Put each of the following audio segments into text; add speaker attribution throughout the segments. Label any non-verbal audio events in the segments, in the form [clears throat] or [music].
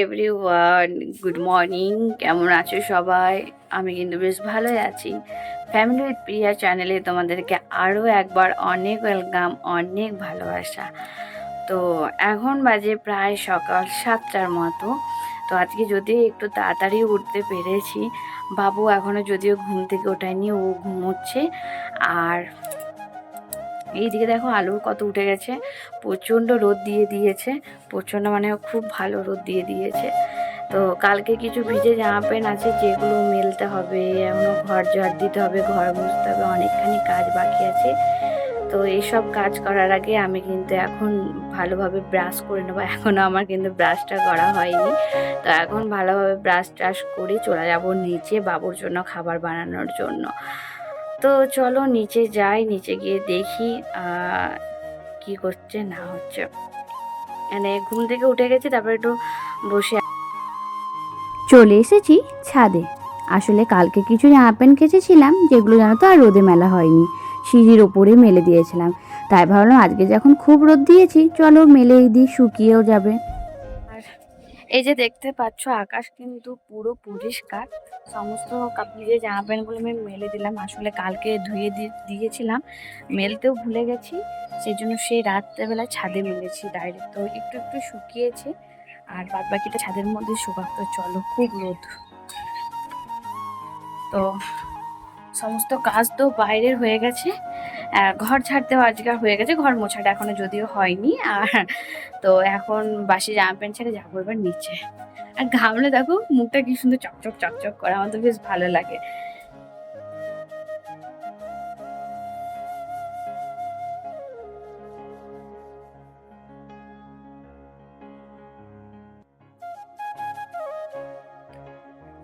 Speaker 1: Everyone, good morning, কেমন আছো সবাই? আমি কিন্তু বেশ ভালোই আছি। ফ্যামিলি উইথ প্রিয়া চ্যানেলে তোমাদেরকে আরও একবার অনেক ওয়েলকাম, অনেক ভালোবাসা। তো এখন বাজে প্রায় সকাল সাতটার মতো। তো আজকে যদিও একটু তাড়াতাড়ি উঠতে পেরেছি, বাবু এখনও যদিও ঘুম থেকে ওঠায়নি, ও ঘুমোচ্ছে। আর এইদিকে দেখো আলু কত উঠে গেছে। প্রচণ্ড রোদ দিয়ে দিয়েছে। প্রচণ্ড মানে খুব ভালো রোদ দিয়ে দিয়েছে। তো কালকে কিছু ভিজে জামা প্যান্ট আছে, যেগুলো মেলতে হবে এখনও ঘর ঝাড় দিতে হবে, ঘর মুছতে হবে, অনেকখানি কাজ বাকি আছে। তো এইসব কাজ করার আগে আমি কিন্তু এখন ভালোভাবে ব্রাশ করে নেব। এখনও আমার কিন্তু ব্রাশটা করা হয়নি। তো এখন ভালোভাবে ব্রাশ ট্রাশ করে চলে যাব নিচে বাবুর জন্য, খাবার বানানোর জন্য। তো চলো নিচে যাই, নিচে গিয়ে দেখি কি করছে না হচ্ছে। মানে ঘুম থেকে উঠে গেছি, তারপর একটু বসে
Speaker 2: চলে এসেছি ছাদে। আসলে কালকে কিছু জামা প্যান্ট কেচেছিলাম যেগুলো জানো তো আর রোদে মেলা হয়নি। সিঁড়ির ওপরে মেলে দিয়েছিলাম। তাই ভাবলাম আজকে যখন খুব রোদ দিয়েছি, চলো মেলেই দিই, শুকিয়েও যাবে।
Speaker 1: এই যে দেখতে পাচ্ছ, আকাশ কিন্তু পুরো পরিষ্কার। সমস্ত যে জামা প্যান্টগুলো আমি মেলে দিলাম, আসলে কালকে ধুয়ে দিয়েছিলাম। মেলতেও ভুলে গেছি সেই জন্য সেই রাত্রেবেলা ছাদে মেলেছি ডাইরেক্ট তো একটু একটু শুকিয়েছে, আর বাদ বাকিটা ছাদের মধ্যে শুকাতো চলো, খুব রোদ। তো সমস্ত কাজ তো বাইরের হয়ে গেছে। ঘর ছাড়তেও আজকাল হয়ে গেছে, ঘর মোছাটা এখনও যদিও হয়নি। আর তো এখন বাসি জামা প্যান্ট ছেড়ে যাব এবার নিচে। আর ঘামলে দেখো, মুখটা কি সুন্দর চকচক চকচক করে, আমার তো বেশ ভালো লাগে।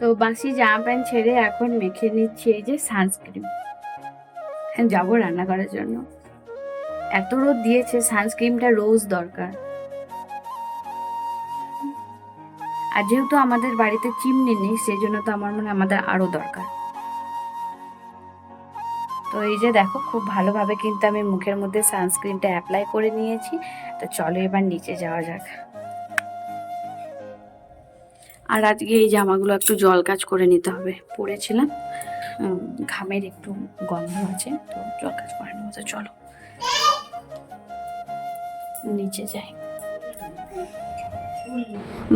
Speaker 1: তো বাসি জামা প্যান্ট ছেড়ে এখন মেখে নিচ্ছি এই যে সানস্ক্রিন যাব রান্না করার জন্য। এত রোদ দিয়েছে সানস্ক্রিনটা রোজ দরকার। আর যেহেতু আমাদের বাড়িতে চিমনি নেই সেই জন্য তো আমার মনে আমাদের আরও দরকার। তো এই যে দেখো, খুব ভালোভাবে কিন্তু আমি মুখের মধ্যে সানস্ক্রিনটা অ্যাপ্লাই করে নিয়েছি। তো চলো এবার নিচে যাওয়া যাক। আর আজকে এই জামাগুলো একটু জল কাজ করে নিতে হবে, পরেছিলাম। ঘামের একটু গন্ধ আছে, তো জল কাজ করে নেব তো চলো। নিচে যাই।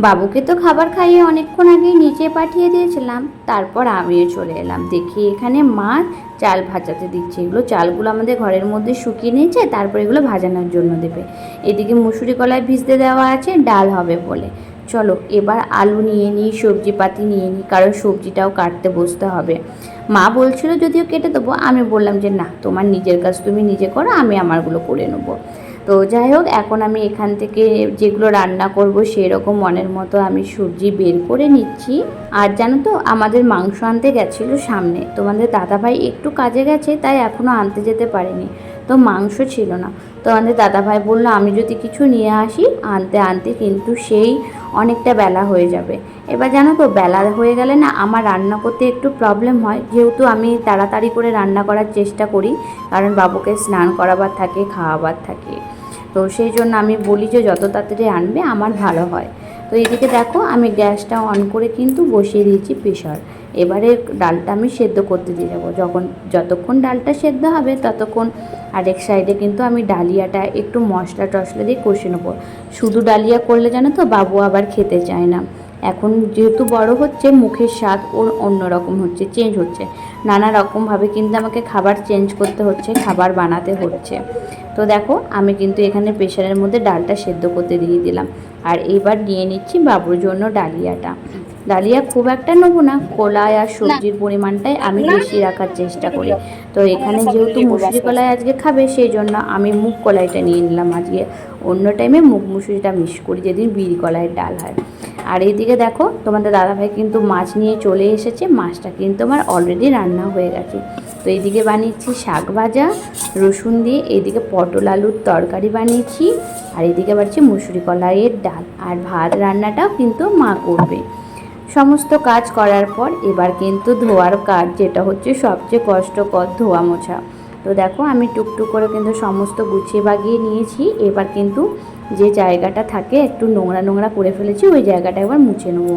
Speaker 2: বাবুকে তো খাবার খাইয়ে অনেকক্ষণ আগেই নিচে পাঠিয়ে দিয়েছিলাম, তারপর আমিও চলে এলাম। দেখি এখানে মা চাল ভাজাতে দিচ্ছে। এগুলো চালগুলো আমাদের ঘরের মধ্যে শুকিয়ে নিয়েছে, তারপর এগুলো ভাজানোর জন্য দেবে। এদিকে মুসুরি কলায় ভিজতে দেওয়া আছে, ডাল হবে বলে। চলো, এবার আলু নিয়ে নিই, সবজিপাতি নিয়ে নিই, কারণ সবজিটাও কাটতে বসতে হবে। মা বলছিল, যদিও কেটে দেবো। আমি বললাম যে, না, তোমার নিজের কাজ তুমি নিজে করো, আমি আমারগুলো করে নেব। তো যাই হোক, এখন আমি এখান থেকে যেগুলো রান্না করব সেই রকম মনের মতো আমি সবজি বের করে নিচ্ছি। আর জানো তো, আমাদের মাংস আনতে গেছিল সামনে। তোমাদের দাদাভাই একটু কাজে গেছে, তাই এখনও আনতে যেতে পারেনি। তো মাংস ছিল না। তো আমাদের দাদাভাই বলল, আমি যদি কিছু নিয়ে আসি, আনতে আনতে কিন্তু সেই অনেকটা বেলা হয়ে যাবে। এবার জানো তো, বেলা হয়ে গেলে না আমার রান্না করতে একটু প্রবলেম হয়। যেহেতু আমি তাড়াতাড়ি করে রান্না করার চেষ্টা করি, কারণ বাবুকে স্নান করাবার থাকে, খাওয়াবার থাকে। তো সেই জন্য আমি বলি যে, যত তাড়াতাড়ি আনবে, আমার ভালো হয়। তো এদিকে দেখো, আমি গ্যাসটা অন করে কিন্তু বসিয়ে দিয়েছি প্রেশার এবারে ডালটা আমি সেদ্ধ করতে দিয়ে যাব। যখন, যতক্ষণ ডালটা সেদ্ধ হবে, ততক্ষণ আরেক সাইডে কিন্তু আমি ডালিয়াটা একটু মশলা টশলা দিয়ে কষে নেব। শুধু ডালিয়া করলে জানো তো, বাবু আবার খেতে চায় না। এখন যেহেতু বড় হচ্ছে, মুখের স্বাদ ওর অন্যরকম হচ্ছে চেঞ্জ হচ্ছে। নানা রকমভাবে কিন্তু আমাকে খাবার চেঞ্জ করতে হচ্ছে, খাবার বানাতে হচ্ছে। তো দেখো, আমি কিন্তু এখানে প্রেশারের মধ্যে ডালটা সেদ্ধ করতে দিয়ে দিলাম। আর এবার নিয়ে নিচ্ছি বাবুর জন্য ডালিয়াটা। ডালিয়া খুব একটা নেব না কলাই আর সবজির পরিমাণটাই আমি বেশি রাখার চেষ্টা করি। তো এখানে যেহেতু মুসুরি কলাই আজকে খাবে সেই জন্য আমি মুগ কলাইটা নিয়ে নিলাম আজকে। অন্য টাইমে মুগ মুসুরিটা মিস করি যেদিন বিড়ি কলাইয়ের ডাল হয়। আর এইদিকে দেখো তোমাদের দাদাভাই কিন্তু মাছ নিয়ে চলে এসেছে মাছটা কিন্তু আমার অলরেডি রান্না হয়ে গেছে। তো এইদিকে বানিয়েছি শাক ভাজা রসুন দিয়ে এইদিকে পটল আলুর তরকারি বানিয়েছি আর এদিকে বাড়ছি মুসুরি কলাইয়ের ডাল। আর ভাত রান্নাটাও কিন্তু মা করবে। সমস্ত কাজ করার পর এবার কিন্তু ধোয়ার কাজ, যেটা হচ্ছে সবচেয়ে কষ্টকর ধোয়া মোছা। তো দেখো, আমি টুকটুক করে কিন্তু সমস্ত গুছিয়ে বাগিয়ে নিয়েছি। এবার কিন্তু
Speaker 3: যে জায়গাটা থাকে, একটু নোংরা নোংরা করে ফেলেছি, ওই জায়গাটা একবার মুছে নেব।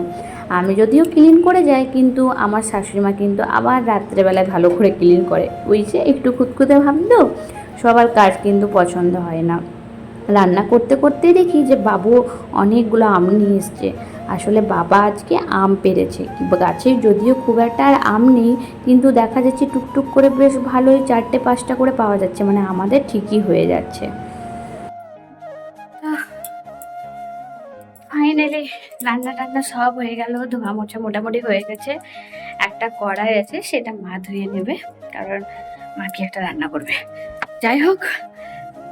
Speaker 3: আমি যদিও ক্লিন করে যাই, কিন্তু আমার শাশুড়ি মা কিন্তু আবার রাত্রেবেলায় ভালো করে ক্লিন করে। ওই যে একটু খুঁতখুঁতে ভাবতো সবার কাজ কিন্তু পছন্দ হয় না। রান্না করতে করতে দেখি যে বাবু অনেকগুলো আম নিয়ে এসছে। আসলে বাবা আজকে আম পেরেছে। গাছে যদিও খুব একটা আর আম নেই, কিন্তু দেখা যাচ্ছে টুকটুক করে বেশ ভালোই চারটে পাঁচটা করে পাওয়া যাচ্ছে মানে আমাদের ঠিকই হয়ে যাচ্ছে।
Speaker 2: ফাইনালি রান্না টান্না সব হয়ে গেল, ধোয়া মোছা মোটামুটি হয়ে গেছে। একটা কড়াই আছে, সেটা মা ধুয়ে নেবে, কারণ মা কি একটা রান্না করবে। যাই হোক,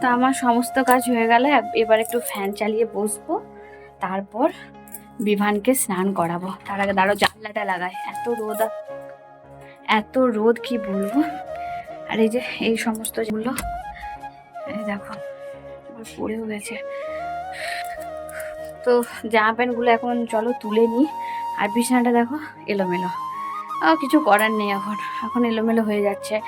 Speaker 2: তো আমার সমস্ত কাজ হয়ে গেল, এবার একটু ফ্যান চালিয়ে বসবো, তারপর বিভানকে স্নান করাবো। তার আগে দাঁড়ো জানলাটা লাগায় এত রোদ এত রোদ, কি বলব? আর এই যে, এই সমস্ত যেগুলো, এই দেখো পড়েও গেছে। তো, জামা প্যান্টগুলো এখন চলো তুলে নিই। আর বিছানাটা দেখো, এলোমেলো। কিছু করার নেই এখন। এখন এলোমেলো হয়ে যাচ্ছে।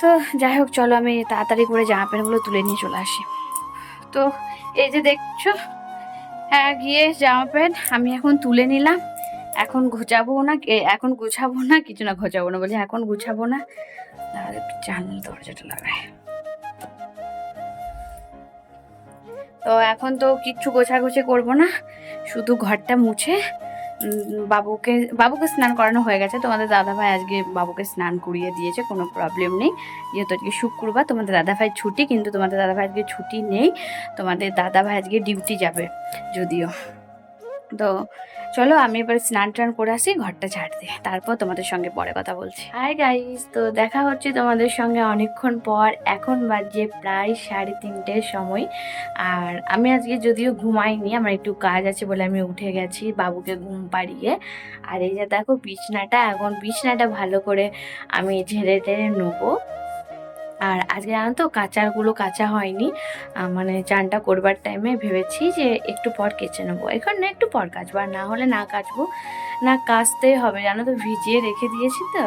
Speaker 2: তো, যাই হোক, চলো আমি তাড়াতাড়ি করে জামা প্যান্টগুলো তুলে নিয়ে চলে আসি। তো, এই যে দেখছ হ্যাঁ গিয়ে জামা প্যান্ট আমি এখন তুলে নিলাম। এখন ঘোচাবো না এখন গুছাবো না, কিছু না, ঘোচাবো না বলছি এখন গুছাবো না। তাহলে জানলা দরজাটা লাগায় তো এখন তো কিচ্ছু গোছা গোছে করব না, শুধু ঘরটা মুছে বাবুকে বাবুকে স্নান করানো হয়ে গেছে। তোমাদের দাদাভাই আজকে বাবুকে স্নান করিয়ে দিয়েছে, কোনো প্রবলেম নেই। যেহেতু আজকে শুক্রবার, তোমাদের দাদাভাই ছুটি, কিন্তু তোমাদের দাদাভাই আজকে ছুটি নেই। তোমাদের দাদাভাই আজকে ডিউটি যাবে, যদিও। তো চলো আমি এবার স্নান টান করে আসি, ঘরটা ঝাড় দিয়ে। তারপর তোমাদের সঙ্গে পরে কথা বলছি। হাই গাইস তো দেখা হচ্ছে তোমাদের সঙ্গে অনেকক্ষণ পর। এখন বাজে প্রায় সাড়ে তিনটের সময়। আর আমি আজকে যদিও ঘুমাইনি, আমার একটু কাজ আছে বলে আমি উঠে গেছি বাবুকে ঘুম পাড়িয়ে। আর এই যে দেখো বিছনাটা, এখন বিছনাটা ভালো করে আমি ঝেড়ে টেড়ে নেব। আর আজকে জানো তো কাচারগুলো কাঁচা হয়নি। মানে চানটা করবার টাইমে ভেবেছি যে একটু পর কেচে নেব। এখন না, একটু পর কাচবো আর না হলে না কাচবো। না কাচতেই হবে, জানো তো ভিজিয়ে রেখে দিয়েছি তো।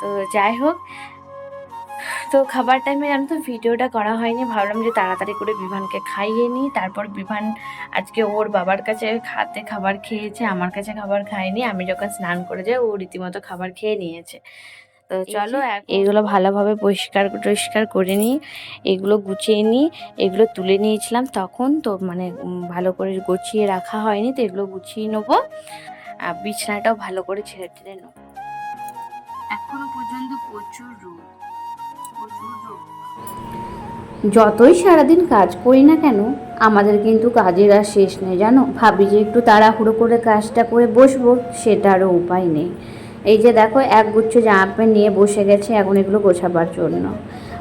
Speaker 2: তো যাই হোক, তো খাবার টাইমে জানো তো ভিডিওটা করা হয়নি। ভাবলাম যে তাড়াতাড়ি করে বিভানকে খাইয়ে নিই। তারপর বিভান আজকে ওর বাবার কাছে খাতে খাবার খেয়েছে, আমার কাছে খাবার খায়নি। আমি যখন স্নান করে যাই, ও রীতিমতো খাবার খেয়ে নিয়েছে। তো চলো এগুলো ভালোভাবে পরিষ্কার টরিষ্কার করে নিই এগুলো গুছিয়ে নিই এগুলো তুলে নিয়েছিলাম তখন তো মানে ভালো করে গুছিয়ে রাখা হয়নি তো এগুলো গুছিয়ে নেব। আর বিছানাটাও ভালো করে ছেড়ে ছেড়ে নেব। এখনও পর্যন্ত প্রচুর রোদ প্রচুর রোদ।
Speaker 3: যতই সারাদিন কাজ করি না কেন আমাদের কিন্তু কাজের আর শেষ নেই জানো? ভাবি যে একটু তাড়াহুড়ো করে কাজটা করে বসবো সেটারও উপায় নেই। এই যে দেখো, এক গুচ্ছ জামা প্যান্ট নিয়ে বসে গেছে এখন এগুলো গোছাবার জন্য।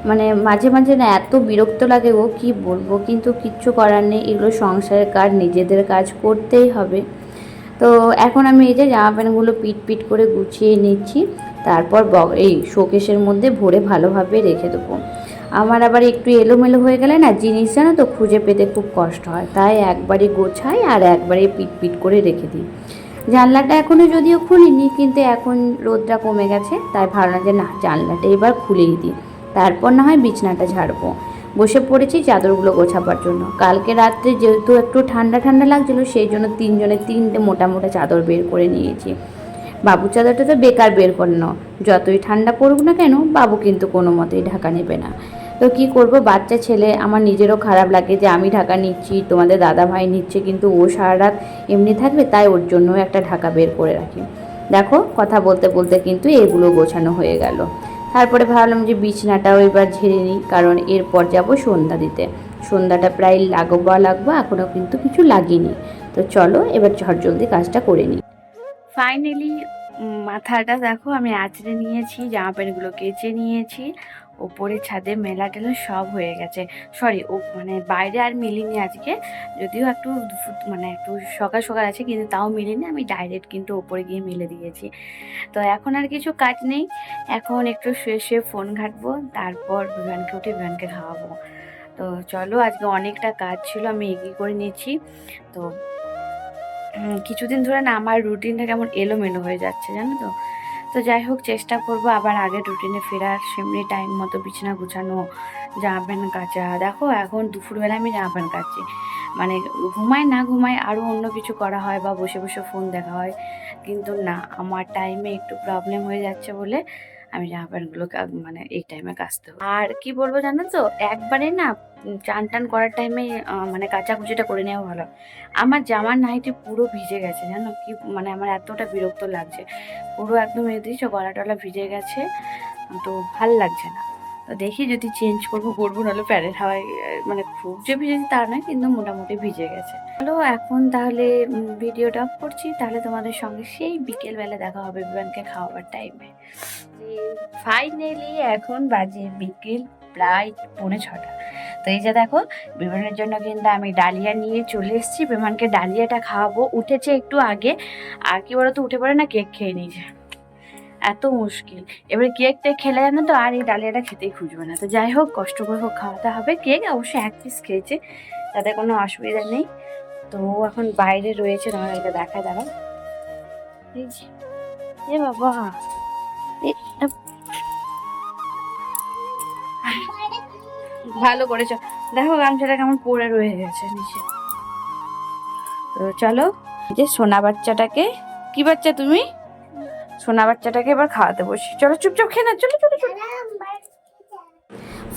Speaker 3: মানে মাঝে মাঝে না এত বিরক্ত লাগে ও কি বলব? কিন্তু কিচ্ছু করার নেই, এগুলো সংসারের কাজ, নিজেদের কাজ করতেই হবে। তো এখন আমি এই যে জামা প্যান্টগুলো পিট পিট করে গুছিয়ে নিচ্ছি, তারপর এই শোকেশের মধ্যে ভরে ভালোভাবে রেখে দেবো। আমার আবার একটু এলোমেলো হয়ে গেলে না জিনিস জানো তো, খুঁজে পেতে খুব কষ্ট হয়। তাই একবারে গোছাই আর একবারে পিট পিট করে রেখে দিই। জানলাটা এখনও যদিও খুলিনি, কিন্তু এখন রোদটা কমে গেছে, তাই ভাবলাম যে না, জানলাটা এবার খুলেই দিই। তারপর না হয় বিছনাটা ঝাড়বো। বসে পড়েছি চাদরগুলো গোছাবার জন্য। কালকে রাত্রে যেহেতু একটু ঠান্ডা ঠান্ডা লাগছিল, সেই জন্য তিনজনে তিনটে মোটা মোটা চাদর বের করে নিয়েছি। বাবু চাদরটা তো বেকার বের করানো। যতই ঠান্ডা পড়ুক না কেন, বাবু কিন্তু কোনো মতেই ঢাকা নেবে না। তো কি করব? বাচ্চা ছেলে, আমার নিজেরও খারাপ লাগে যে আমি ঢাকা নিচ্ছি, তোমাদের দাদা ভাই নিচ্ছে, কিন্তু ও সারা রাত এমনি থাকবে, তাই ওর জন্য একটা ঢাকা বের করে রাখি। দেখো, কথা বলতে বলতে কিন্তু এগুলো গোছানো হয়ে গেল। তারপরে ভাবলাম যে বিছনাটাও এবার ঝেড়ে নিই, কারণ এরপর যাব সন্ধ্যা দিতে। সন্ধ্যাটা প্রায় লাগবা লাগবো, এখনও কিন্তু কিছু লাগিনি। তো চলো, এবার ঝড় জলদি কাজটা করে নিই।
Speaker 2: ফাইনালি মাথাটা দেখো, আমি আঁচড়ে নিয়েছি, জামা প্যান্টগুলো কেচে নিয়েছি ওপরে ছাদে মেলা টেলা সব হয়ে গেছে। সরি ও মানে বাইরে আর মিলিনি আজকে। যদিও একটু মানে একটু সকাল সকাল আছে, কিন্তু তাও মিলিনি। আমি ডাইরেক্ট কিন্তু ওপরে গিয়ে মেলে দিয়েছি। তো এখন আর কিছু কাজ নেই। এখন একটু শুয়ে শুয়ে ফোন ঘাটবো, তারপর বিমানকে উঠে বিমানকে খাওয়াবো। তো চলো, আজকে অনেকটা কাজ ছিল, আমি এগিয়ে করে নিয়েছি তো কিছুদিন ধরে না আমার রুটিনটা কেমন এলোমেলো হয়ে যাচ্ছে, জানো তো? তো যাই হোক, চেষ্টা করব আবার আগের রুটিনে ফেরার। সেমনি টাইম মতো বিছানা গুছানো জামাপ্যান কাচা। দেখো, এখন দুপুরবেলা আমি জামাপ্যান কাচছি মানে ঘুমাই না ঘুমাই আরও অন্য কিছু করা হয় বা বসে বসে ফোন দেখা হয়। কিন্তু না, আমার টাইমে একটু প্রবলেম হয়ে যাচ্ছে বলে আমি জামা মানে এই টাইমে কাচতে হবে। আর কি বলব জানো তো, একবারে না চান টান করার টাইমে মানে কাচাকুচিটা করে নেওয়া ভালো। আমার জামার নাইটি পুরো ভিজে গেছে, জানো কি মানে আমার এতটা বিরক্ত লাগছে। পুরো একদম এ দিয়েছ গলা টলা ভিজে গেছে, তো ভালো লাগছে না। তো দেখি যদি চেঞ্জ করব করব, নাহলে প্যারের হাওয়ায় মানে খুব যে ভিজেছে তা নয়, কিন্তু মোটামুটি ভিজে গেছে। চলো এখন তাহলে ভিডিওটা করছি, তাহলে তোমাদের সঙ্গে সেই বিকেলবেলা দেখা হবে বিমানকে খাওয়াবার টাইমে ফাইনালি এখন বাজে বিকেল প্রায় পৌনে ছটা। তো এই যে দেখো, বিমানের জন্য কিন্তু আমি ডালিয়া নিয়ে চলে এসেছি। বিমানকে ডালিয়াটা খাওয়াবো, উঠেছে একটু আগে। আর কি বলতো, উঠে পড়ে না কেক খেয়ে নিয়েছে। এত মুশকিল। এবারে কেক টেক খেলে জানো তো? আর এই ডালিয়াটা খেতেই খুঁজবে না। তো যাই হোক, কষ্ট করে হোক খাওয়াতে হবে। কেক অবশ্যই এক পিস খেয়েছে, তাতে কোনো অসুবিধা নেই। তো এখন বাইরে রয়েছে, তোমাদেরকে দেখা দাঁড়াও। এ বাবা ভালো করেছ। দেখো গামছাটা কেমন পরে রয়ে গেছে নিচে। তো চলো যে সোনা বাচ্চাটাকে। কি বাচ্চা তুমি? সোনা বাচ্চাটাকে এবার খাওয়াতে বসি। চলো চুপচাপ খেয়ে না চলো চলো চলো।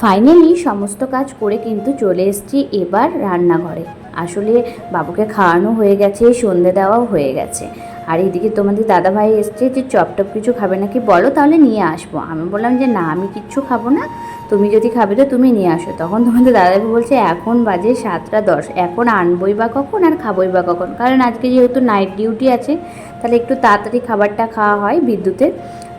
Speaker 3: ফাইনালি সমস্ত কাজ করে কিন্তু চলে এসছি এবার রান্নাঘরে। আসলে বাবুকে খাওয়ানো হয়ে গেছে, সন্ধে দেওয়াও হয়ে গেছে। আর এদিকে তোমাদের দাদাভাই এসছে যে চপ টপ কিছু খাবে নাকি বলো, তাহলে নিয়ে আসব। আমি বললাম যে না, আমি কিচ্ছু খাব না। তুমি যদি খাবে তো তুমি নিয়ে আসো। তখন তোমাদের দাদাভাই বলছে, এখন বাজে সাতটা দশ। এখন আনবই বা কখন আর খাবই বা কখন? কারণ আজকে যেহেতু নাইট ডিউটি আছে, তাহলে একটু তাড়াতাড়ি খাবারটা খাওয়া হয় বিদ্যুতের।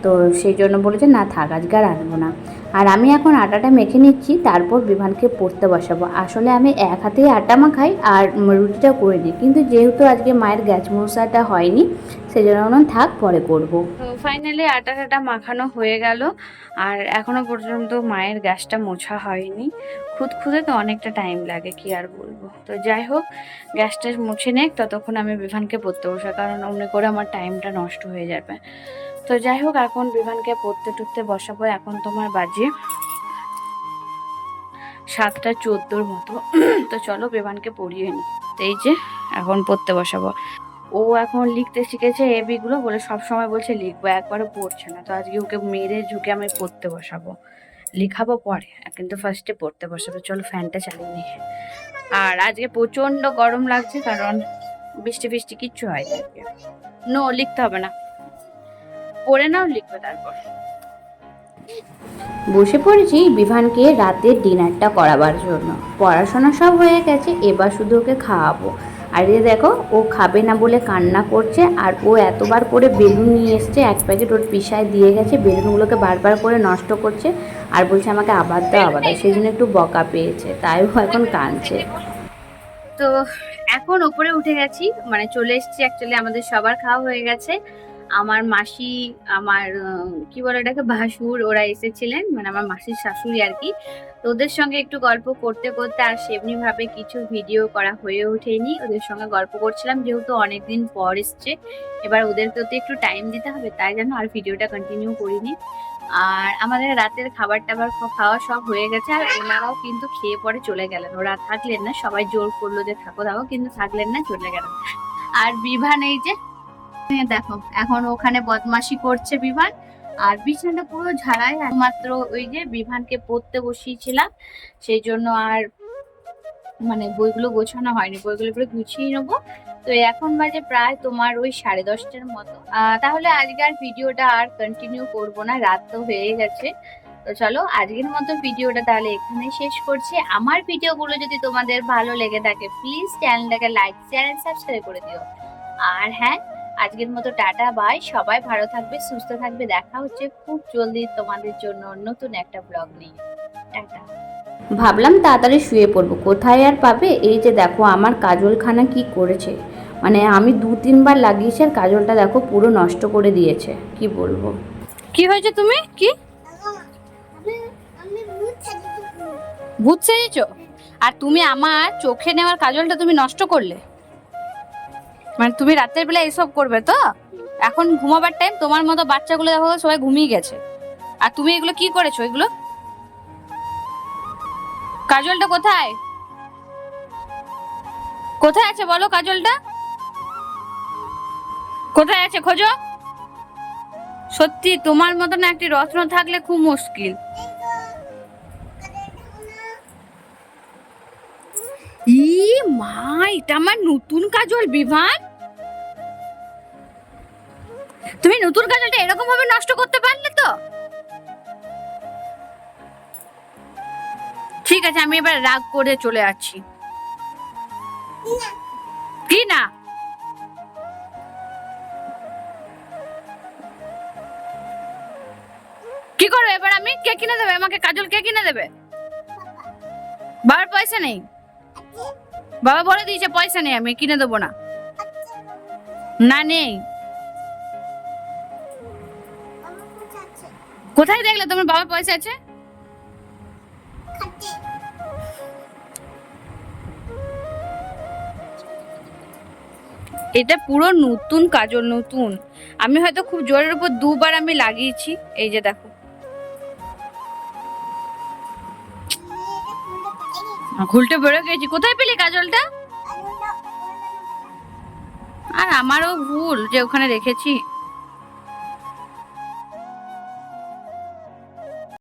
Speaker 3: তো সেই জন্য বলেছে, না থাক, আজকে আর আনব না। আর আমি এখন আটাটা মেখে নিচ্ছি, তারপর বিমানকে পড়তে বসাবো। আসলে আমি এক হাতেই আটা মাখাই আর রুটিটা করে নিই। কিন্তু যেহেতু আজকে মায়ের গ্যাস মশাটা হয়নি সেই জন্য বললাম থাক, পরে করব।
Speaker 2: ফাইনালি আটা টাটা মাখানো হয়ে গেল। আর এখনও পর্যন্ত মায়ের গ্যাসটা মোছা হয়নি। খুদ খুদে তো অনেকটা টাইম লাগে, কি আর বলব। তো যাই হোক, গ্যাসটা মুছে নেক, ততক্ষণ আমি বিভানকে পড়তে বসা কারণ অমনি করে আমার টাইমটা নষ্ট হয়ে যাবে। তো যাই হোক, এখন বিমানকে পড়তে টুকতে বসাবো। এখন তোমার বাজে সাতটা চোদ্দোর মতো। [clears throat] তো চলো বিমানকে পড়িয়ে তো এই যে, এখন পড়তে বসাবো। ও এখন লিখতে শিখেছে এ এবিগুলো বলে সব সময় বলছে লিখব, একবারও পড়ছে না। তো আজকে ওকে মেরে ঝুঁকে আমি পড়তে বসাবো। লিখাবো পরে, কিন্তু ফার্স্টে পড়তে বসাবো। চলো ফ্যানটা চালিয়ে নিই আর আজকে প্রচণ্ড গরম লাগছে, কারণ বৃষ্টি ফিষ্টি কিচ্ছু হয় না নো লিখতে হবে না। পড়ে নাও লিখবে তারপর।
Speaker 3: বসে পড়েছি বিভানকে রাতের ডিনারটা করাবার জন্য। পড়াশোনা সব হয়ে গেছে এবার শুধু ওকে খাওয়াবো। আর এই দেখো ও খাবে না বলে কান্না করছে আর ও এতবার করে বেলুন নিয়ে এসছে এক প্যাকেট ওর পিসায় দিয়ে গেছে বেলুনগুলোকে বারবার করে নষ্ট করছে আর বলছে আমাকে আবার দাও আবার দাও। সেই জন্য একটু বকা পেয়েছে তাই ও এখন কাঁদছে।
Speaker 2: তো এখন ওপরে উঠে গেছি মানে চলে এসেছি অ্যাকচুয়ালি আমাদের সবার খাওয়া হয়ে গেছে। আমার মাসি, আমার কি বলে এটাকে, ভাসুর, ওরা এসেছিলেন মানে আমার মাসির শাশুড়ি আর কি। তো ওদের সঙ্গে একটু গল্প করতে করতে আর সেমনি ভাবে কিছু ভিডিও করা হয়ে ওঠেনি। ওদের সঙ্গে গল্প করছিলাম, যেহেতু অনেকদিন পর এসছে। এবার ওদেরকেও তো একটু টাইম দিতে হবে, তাই জন্য আর ভিডিওটা কন্টিনিউ করিনি। আর আমাদের রাতের খাবার টাবার খাওয়া সব হয়ে গেছে, আর ওনারাও কিন্তু খেয়ে পরে চলে গেলেন। ওরা থাকলেন না, সবাই জোর করল যে, থাকো থাকো, কিন্তু থাকলেন না, চলে গেলেন। আর বিভান এই যে দেখো, এখন ওখানে বদমাশি করছে বিভান। আর বিছানাটা পুরো ঝাড়াই একমাত্র ওই যে বিভানকে পড়তে বসিয়েছিলাম। সেই জন্য আর মানে বইগুলো গোছানো হয়নি, বইগুলো পুরো গুছিয়ে নেব। তো এখন বাজে প্রায় তোমার ওই সাড়ে দশটার মতো। তাহলে আজকে আর ভিডিওটা আর কন্টিনিউ করব না, রাত তো হয়ে গেছে। তো চলো, আজকের মতো ভিডিওটা তাহলে এখানে শেষ করছি। আমার ভিডিওগুলো যদি তোমাদের ভালো লেগে থাকে প্লিজ চ্যানেলটাকে লাইক এন্ড সাবস্ক্রাইব করে দিও। আর হ্যাঁ আজকের মতো টাটা বাই সবাই ভালো থাকবে সুস্থ থাকবে। দেখা হচ্ছে খুব জলদি তোমাদের জন্য নতুন একটা ব্লগ নিয়ে। টাটা।
Speaker 3: ভাবলাম তাড়াতাড়ি শুয়ে পড়ব। কোথায় আর পাবে? এই যে দেখো আমার কাজলখানা কি করেছে? মানে আমি দু তিনবার লাগিয়েছি আর কাজলটা দেখো পুরো নষ্ট করে দিয়েছে। কি বলব?
Speaker 2: কি হয়েছে তুমি? কি? ভূত সেজেছো? আর তুমি আমার চোখে নেওয়ার কাজলটা তুমি নষ্ট করলে? মানে তুমি রাতের বেলা এসব করবে তো? এখন ঘুমাবার টাইম তোমার মতো বাচ্চাগুলো দেখো সবাই ঘুমিয়ে গেছে। আর তুমি এগুলো কি করেছ এগুলো? কাজলটা কোথায়? কোথায় আছে বলো কাজলটা? কোথায় আছে খোঁজো? সত্যি তোমার মতন একটি রত্ন থাকলে খুব মুশকিল। ই মা এটা আমার নতুন কাজল, বিভান। তুমি নতুন কাজলটা এরকম ভাবে নষ্ট করতে পারলে তো? ঠিক আছে, আমি এবার রাগ করে চলে যাচ্ছি। কি না কি করব এবার আমি? কে কিনে দেবে আমাকে? কাজল কে কিনে দেবে? বার পয়সা নেই। বাবা বলে দিয়েছে, পয়সা নেই আমি, কিনে দেবো না। না, নেই। কোথায় দেখলে তোমার বাবার পয়সা আছে? এটা পুরো নতুন, কাজল নতুন। আমি হয়তো খুব জোরের উপর দুবার আমি লাগিয়েছি। এই যে দেখো ঘুলটে বেরো গেছি কোথায় পেলি কাজলটা? আর আমারও ভুল যে ওখানে রেখেছি।